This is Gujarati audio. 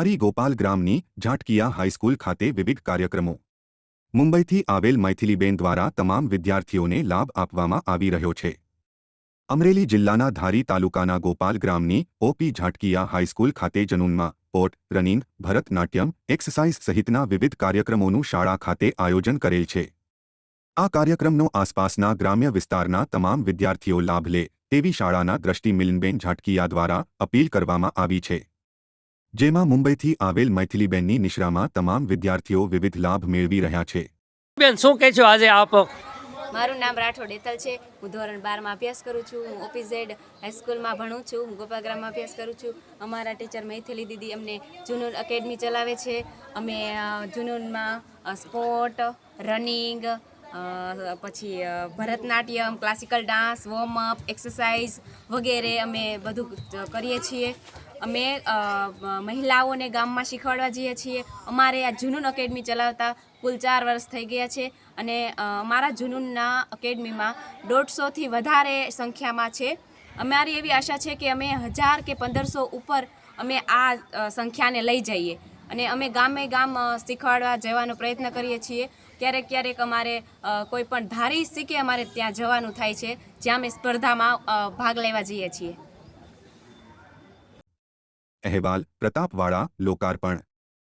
ધારી ગોપાલ ગ્રામની ઝાટકિયા હાઈસ્કૂલ ખાતે વિવિધ કાર્યક્રમો. મુંબઈથી આવેલ મૈથિલીબેન દ્વારા તમામ વિદ્યાર્થીઓને લાભ આપવામાં આવી રહ્યો છે. અમરેલી જિલ્લાના ધારી તાલુકાના ગોપાલ ગ્રામની ઓપી ઝાટકિયા હાઈસ્કૂલ ખાતે જનૂનમાં પોટ રનિંગ ભરતનાટ્યમ એક્સરસાઇઝ સહિતના વિવિધ કાર્યક્રમોનું શાળા ખાતે આયોજન કરેલ છે. આ કાર્યક્રમનો આસપાસના ગ્રામ્ય વિસ્તારના તમામ વિદ્યાર્થીઓ લાભ લે તેવી શાળાના દ્રષ્ટિ મિલનબેન ઝાટકીયા દ્વારા અપીલ કરવામાં આવી છે. જેમાં મુંબઈથી આવેલ મૈથિલીબેનની નિશ્રામાં તમામ વિદ્યાર્થીઓ વિવિધ લાભ મેળવી રહ્યા છે. બેન શું કહે છો આજે આપ? મારું નામ રાઠોડ એતલ છે. હું ધોરણ બારમાં અભ્યાસ કરું છું. હું ઓપીઝેડ હાઈસ્કૂલમાં ભણું છું. હું ગોપાગ્રામમાં અભ્યાસ કરું છું. અમારા ટીચર મૈથિલી દીદી અમને જુનૂન એકેડમી ચલાવે છે. અમે જુનૂનમાં સ્પોર્ટ રનિંગ પછી Bharatanatyam classical dance warm up exercise વગેરે અમે બધું કરીએ છીએ. અમે મહિલાઓને ગામમાં શીખવાડવા જઈએ છીએ. અમારે આ જુનૂન એકેડમી ચલાવતા કુલ ચાર વર્ષ થઈ ગયા છે અને અમારા જુનૂનના એકેડમીમાં દોઢસોથી વધારે સંખ્યામાં છે. અમારી એવી આશા છે કે અમે હજાર કે પંદરસો ઉપર અમે આ સંખ્યાને લઈ જઈએ. અને અમે ગામે ગામ શીખવાડવા જવાનો પ્રયત્ન કરીએ છીએ. ક્યારેક ક્યારેક અમારે કોઈ પણ ધારી શીખે અમારે ત્યાં જવાનું થાય છે, જ્યાં અમે સ્પર્ધામાં ભાગ લેવા જઈએ છીએ. અહેવાલ પ્રતાપવાળા લોકાર્પણ.